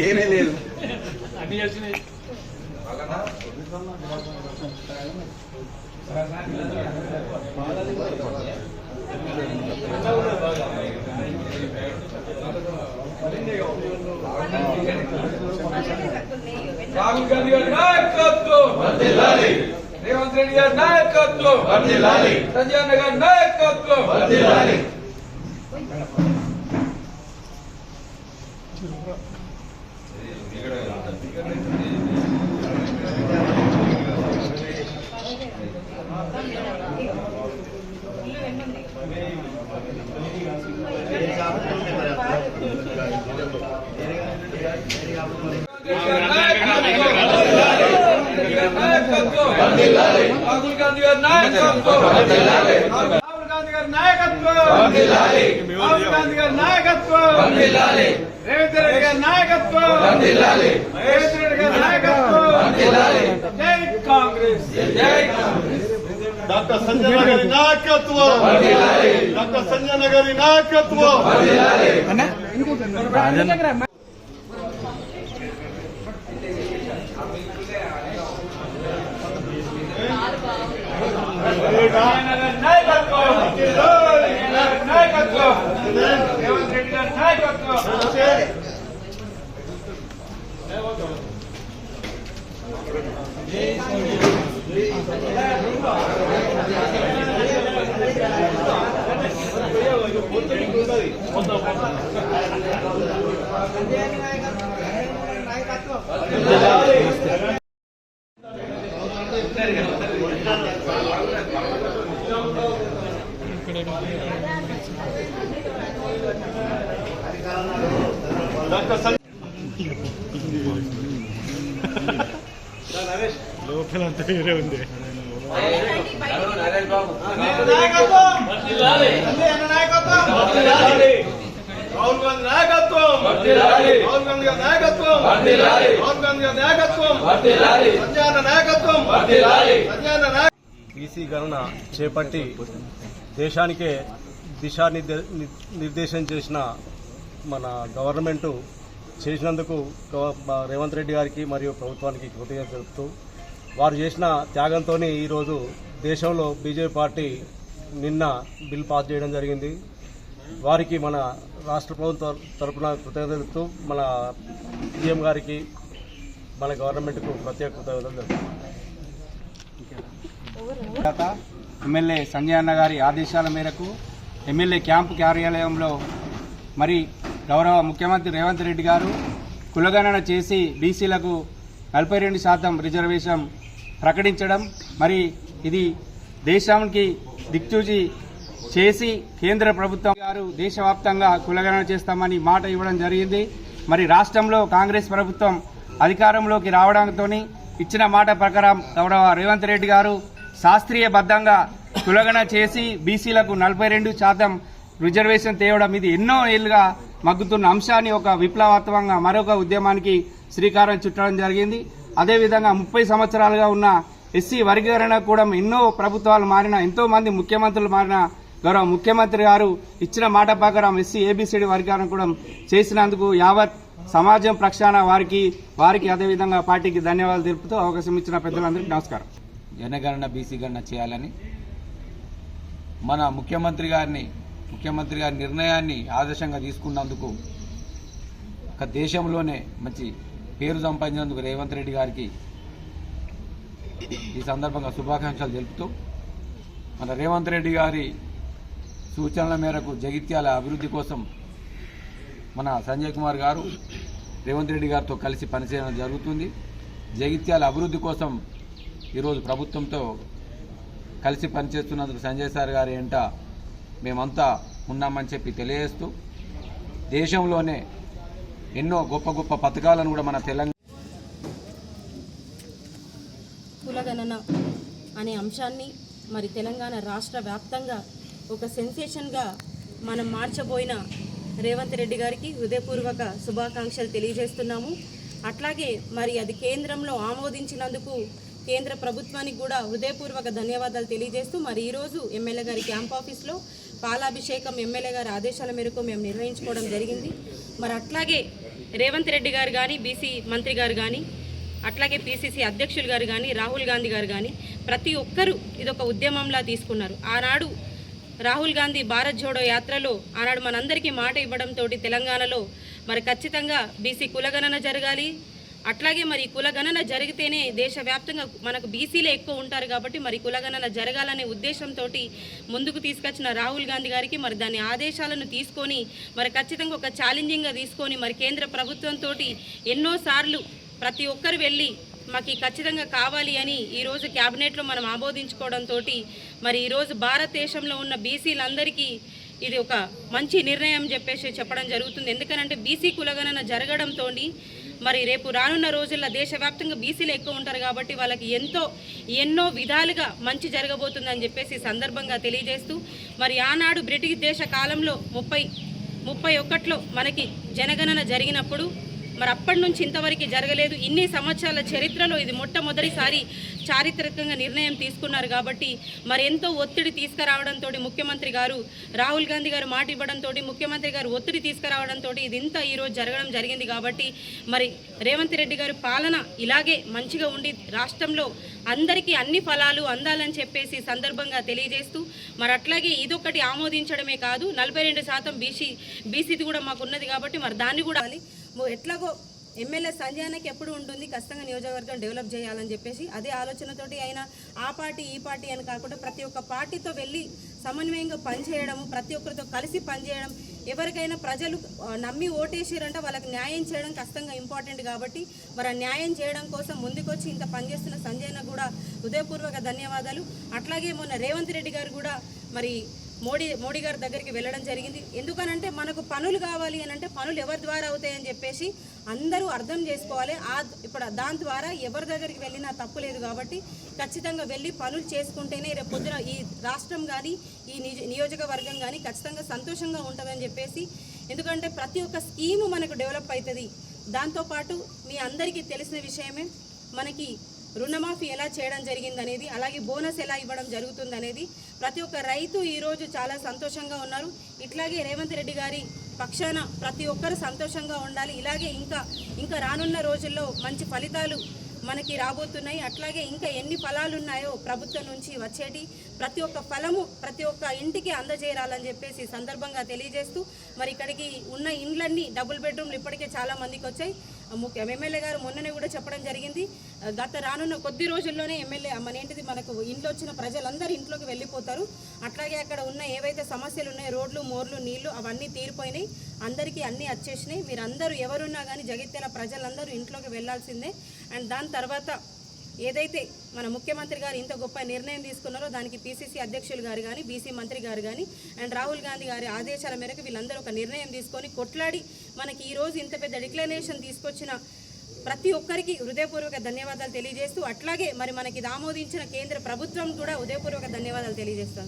ఏమీ లేదు అన్ని వచ్చినాయి రాహుల్ గాంధీ గారి నాయకత్వం రేవంత్ రెడ్డి గారి నాయకత్వం సంజయ్ అన్న గారి నాయకత్వం రాహుల్ గాంధీ గారి నాయకత్వం రాహుల్ గాంధీ గారి నాయకత్వం రాహుల్ గాంధీ గారి నాయకత్వం రేవంత్ రెడ్డి గారి నాయకత్వం రేవంత్ రెడ్డి గారి నాయకత్వం జై కాంగ్రెస్ జై కాంగ్రెస్ డాక్టర్ సంజయ్ గారి నాయకత్వం డాక్టర్ సంజయ్ గారి నాయకత్వం ना డాక్టర్ సంజయ్ రాహుల్ గాంధీ నాయకత్వం రాహుల్ గాంధీ గారి నాయకత్వం రాహుల్ గాంధీ గారి నాయకత్వం నాయకత్వం నాయకత్వం బీసీ గణన చేపట్టి దేశానికే దిశానిర్దే- నిర్దేశం చేసిన మన గవర్నమెంట్ చేసినందుకు రేవంత్ రెడ్డి గారికి మరియు ప్రభుత్వానికి కృతజ్ఞత తెలుపుతూ వారు చేసిన త్యాగంతో ఈరోజు దేశంలో బీజేపీ పార్టీ నిన్న బిల్ పాస్ చేయడం జరిగింది. వారికి మన రాష్ట్ర ప్రభుత్వం తరపున కృతజ్ఞత తెలుపుతూ మన సీఎం గారికి మన గవర్నమెంట్కు ప్రత్యేక కృతజ్ఞతలు తెలుపుతాం. ఎమ్మెల్యే సంజయ్ అన్న గారి ఆదేశాల మేరకు ఎమ్మెల్యే క్యాంపు కార్యాలయంలో మరి గౌరవ ముఖ్యమంత్రి రేవంత్ రెడ్డి గారు కులగణన చేసి బీసీలకు నలభై రెండు శాతం రిజర్వేషన్ ప్రకటించడం మరి ఇది దేశానికి దిక్చూచి చేసి కేంద్ర ప్రభుత్వం గారు దేశవ్యాప్తంగా కులగణన చేస్తామని మాట ఇవ్వడం జరిగింది. మరి రాష్ట్రంలో కాంగ్రెస్ ప్రభుత్వం అధికారంలోకి రావడంతో ఇచ్చిన మాట ప్రకారం గౌరవ రేవంత్ రెడ్డి గారు శాస్త్రీయబద్ధంగా కులగణ చేసి బీసీలకు నలభై రెండు శాతం రిజర్వేషన్ తేవడం ఇది ఎన్నో ఏళ్ళుగా మగ్గుతున్న అంశాన్ని ఒక విప్లవాత్మకంగా మరొక ఉద్యమానికి శ్రీకారం చుట్టడం జరిగింది. అదేవిధంగా ముప్పై సంవత్సరాలుగా ఉన్న ఎస్సీ వర్గీకరణ కూడా ఎన్నో ప్రభుత్వాలు మారిన ఎంతో మంది ముఖ్యమంత్రులు మారిన గౌరవ ముఖ్యమంత్రి గారు ఇచ్చిన మాట ప్రకారం ఎస్సీ ఏబిసిడి వర్గీకరణ కూడా చేసినందుకు యావత్ సమాజం ప్రక్షాళన వారికి వారికి అదేవిధంగా పార్టీకి ధన్యవాదాలు తెలుపుతూ అవకాశం ఇచ్చిన పెద్దలందరికీ నమస్కారం. జనగణన బీసీ గణన చేయాలని మన ముఖ్యమంత్రి గారిని ముఖ్యమంత్రి గారి నిర్ణయాన్ని ఆదర్శంగా తీసుకున్నందుకు ఒక దేశంలోనే మంచి పేరు సంపాదించినందుకు రేవంత్ రెడ్డి గారికి ఈ సందర్భంగా శుభాకాంక్షలు తెలుపుతూ మన రేవంత్ రెడ్డి గారి సూచనల మేరకు జగిత్యాల అభివృద్ధి కోసం మన సంజయ్ కుమార్ గారు రేవంత్ రెడ్డి గారితో కలిసి పనిచేయడం జరుగుతుంది. జగిత్యాల అభివృద్ధి కోసం ఈరోజు ప్రభుత్వంతో కలిసి పనిచేస్తున్నందుకు సంజయ్ సార్ గారి ఎంట మేమంతా ఉన్నామని చెప్పి తెలియజేస్తూ దేశంలోనే ఎన్నో గొప్ప గొప్ప పథకాలను కూడా మన తెలంగాణ కులగణన అనే అంశాన్ని మరి తెలంగాణ రాష్ట్ర వ్యాప్తంగా ఒక సెన్సేషన్గా మనం మార్చబోయిన రేవంత్ రెడ్డి గారికి హృదయపూర్వక శుభాకాంక్షలు తెలియజేస్తున్నాము. అట్లాగే మరి అది కేంద్రంలో ఆమోదించినందుకు కేంద్ర ప్రభుత్వానికి కూడా హృదయపూర్వక ధన్యవాదాలు తెలియజేస్తూ మరి ఈరోజు ఎమ్మెల్యే గారి క్యాంప్ ఆఫీస్లో పాలాభిషేకం ఎమ్మెల్యే గారి ఆదేశాల మేరకు మేము నిర్వహించుకోవడం జరిగింది. మరి అట్లాగే రేవంత్ రెడ్డి గారు కానీ బీసీ మంత్రి గారు కానీ అట్లాగే పిసిసి అధ్యక్షులు గారు కానీ రాహుల్ గాంధీ గారు కానీ ప్రతి ఒక్కరూ ఇదొక ఉద్యమంలా తీసుకున్నారు. ఆనాడు రాహుల్ గాంధీ భారత్ జోడో యాత్రలో ఆనాడు మనందరికీ మాట ఇవ్వడంతో తెలంగాణలో మరి ఖచ్చితంగా బీసీ కులగణన జరగాలి అట్లాగే మరి కులగణన జరిగితేనే దేశవ్యాప్తంగా మనకు బీసీలే ఎక్కువ ఉంటారు కాబట్టి మరి కులగణన జరగాలనే ఉద్దేశంతో ముందుకు తీసుకొచ్చిన రాహుల్ గాంధీ గారికి మరి దాని ఆదేశాలను తీసుకొని మరి ఖచ్చితంగా ఒక ఛాలెంజింగ్గా తీసుకొని మరి కేంద్ర ప్రభుత్వంతో ఎన్నోసార్లు ప్రతి ఒక్కరు వెళ్ళి మాకు ఖచ్చితంగా కావాలి అని ఈరోజు క్యాబినెట్లో మనం ఆమోదించుకోవడంతో మరి ఈరోజు భారతదేశంలో ఉన్న బీసీలందరికీ ఇది ఒక మంచి నిర్ణయం చెప్పేసి చెప్పడం జరుగుతుంది. ఎందుకనంటే బీసీ కులగణన జరగడంతో మరి రేపు రానున్న రోజుల్లో దేశవ్యాప్తంగా బీసీలు ఎక్కువ ఉంటారు కాబట్టి వాళ్ళకి ఎంతో ఎన్నో విధాలుగా మంచి జరగబోతుందని చెప్పేసి సందర్భంగా తెలియజేస్తూ మరి ఆనాడు బ్రిటిష్ దేశ కాలంలో ముప్పై ముప్పై ఒకటిలో మనకి జనగణన జరిగినప్పుడు మరి అప్పటి నుంచి ఇంతవరకు జరగలేదు. ఇన్ని సంవత్సరాల చరిత్రలో ఇది మొట్టమొదటిసారి చారిత్రకంగా నిర్ణయం తీసుకున్నారు కాబట్టి మరి ఎంతో ఒత్తిడి తీసుకురావడంతో ముఖ్యమంత్రి గారు రాహుల్ గాంధీ గారు మాట ఇవ్వడంతో ముఖ్యమంత్రి గారు ఒత్తిడి తీసుకురావడంతో ఇది ఇంత ఈరోజు జరగడం జరిగింది కాబట్టి మరి రేవంత్ రెడ్డి గారు పాలన ఇలాగే మంచిగా ఉండి రాష్ట్రంలో అందరికీ అన్ని ఫలాలు అందాలని చెప్పేసి సందర్భంగా తెలియజేస్తూ మరి అట్లాగే ఇదొకటి ఆమోదించడమే కాదు నలభై రెండు శాతం బీసీ బీసీది కూడా మాకు ఉన్నది కాబట్టి మరి దాన్ని కూడా ఎట్లాగో ఎమ్మెల్యే సంజయానికి ఎప్పుడు ఉంటుంది? ఖచ్చితంగా నియోజకవర్గం డెవలప్ చేయాలని చెప్పేసి అదే ఆలోచనతోటి ఆయన ఆ పార్టీ ఈ పార్టీ అని కాకుండా ప్రతి ఒక్క పార్టీతో వెళ్ళి సమన్వయంగా పనిచేయడము ప్రతి ఒక్కరితో కలిసి పనిచేయడం ఎవరికైనా ప్రజలు నమ్మి ఓటేసారంటే వాళ్ళకి న్యాయం చేయడం ఖచ్చితంగా ఇంపార్టెంట్ కాబట్టి మరి న్యాయం చేయడం కోసం ముందుకొచ్చి ఇంత పనిచేస్తున్న సంజయ్ కూడా హృదయపూర్వక ధన్యవాదాలు. అట్లాగే మొన్న రేవంత్ రెడ్డి గారు కూడా మరి మోడీ మోడీ గారి దగ్గరికి వెళ్ళడం జరిగింది. ఎందుకనంటే మనకు పనులు కావాలి అని అంటే పనులు ఎవరి ద్వారా అవుతాయని చెప్పేసి అందరూ అర్థం చేసుకోవాలి. ఆ ఇప్పుడు దాని ద్వారా ఎవరి దగ్గరికి వెళ్ళినా తప్పు లేదు కాబట్టి ఖచ్చితంగా వెళ్ళి పనులు చేసుకుంటేనే రేపు పొద్దున ఈ రాష్ట్రం కానీ ఈ నిజ- నియోజకవర్గం కానీ ఖచ్చితంగా సంతోషంగా ఉంటుందని చెప్పేసి ఎందుకంటే ప్రతి ఒక్క స్కీము మనకు డెవలప్ అవుతుంది. దాంతోపాటు మీ అందరికీ తెలిసిన విషయమే మనకి రుణమాఫీ ఎలా చేయడం జరిగిందనేది అలాగే బోనస్ ఎలా ఇవ్వడం జరుగుతుందనేది ప్రతి ఒక్క రైతు ఈరోజు చాలా సంతోషంగా ఉన్నారు. ఇట్లాగే రేవంత్ రెడ్డి గారి పక్షాన ప్రతి ఒక్కరు సంతోషంగా ఉండాలి. ఇలాగే ఇంకా ఇంకా రానున్న రోజుల్లో మంచి ఫలితాలు మనకి రాబోతున్నాయి. అట్లాగే ఇంకా ఎన్ని ఫలాలు ఉన్నాయో ప్రభుత్వం నుంచి వచ్చేటి ప్రతి ఒక్క ఫలము ప్రతి ఒక్క ఇంటికి అందజేయాలని చెప్పేసి సందర్భంగా తెలియజేస్తూ మరి ఇక్కడికి ఉన్న ఇండ్లన్నీ డబుల్ బెడ్రూమ్లు ఇప్పటికే చాలా మందికి వచ్చాయి. ముఖ్య ఎమ్మెల్యే గారు మొన్ననే కూడా చెప్పడం జరిగింది. గత రానున్న కొద్ది రోజుల్లోనే ఎమ్మెల్యే మన ఏంటిది మనకు ఇంట్లో వచ్చిన ప్రజలందరూ ఇంట్లోకి వెళ్ళిపోతారు. అట్లాగే అక్కడ ఉన్న ఏవైతే సమస్యలు ఉన్నాయో రోడ్లు మోర్లు నీళ్ళు అవన్నీ తీరిపోయినాయి. అందరికీ అన్నీ వచ్చేసినాయి మీరందరూ ఎవరున్నా కానీ జగిత్యాల ప్రజలందరూ ఇంట్లోకి వెళ్ళాల్సిందే. అండ్ దాని తర్వాత ఏదైతే మన ముఖ్యమంత్రి గారు ఇంత గొప్ప నిర్ణయం తీసుకున్నారో దానికి పీసీసీ అధ్యక్షులు గారు కానీ బీసీ మంత్రి గారు కానీ అండ్ రాహుల్ గాంధీ గారి ఆదేశాల మేరకు వీళ్ళందరూ ఒక నిర్ణయం తీసుకొని కొట్లాడి మనకి ఈరోజు ఇంత పెద్ద డిక్లరేషన్ తీసుకొచ్చిన ప్రతి ఒక్కరికి హృదయపూర్వక ధన్యవాదాలు తెలియజేస్తూ అట్లాగే మరి మనకి ఆమోదించిన కేంద్ర ప్రభుత్వం కూడా హృదయపూర్వక ధన్యవాదాలు తెలియజేస్తాం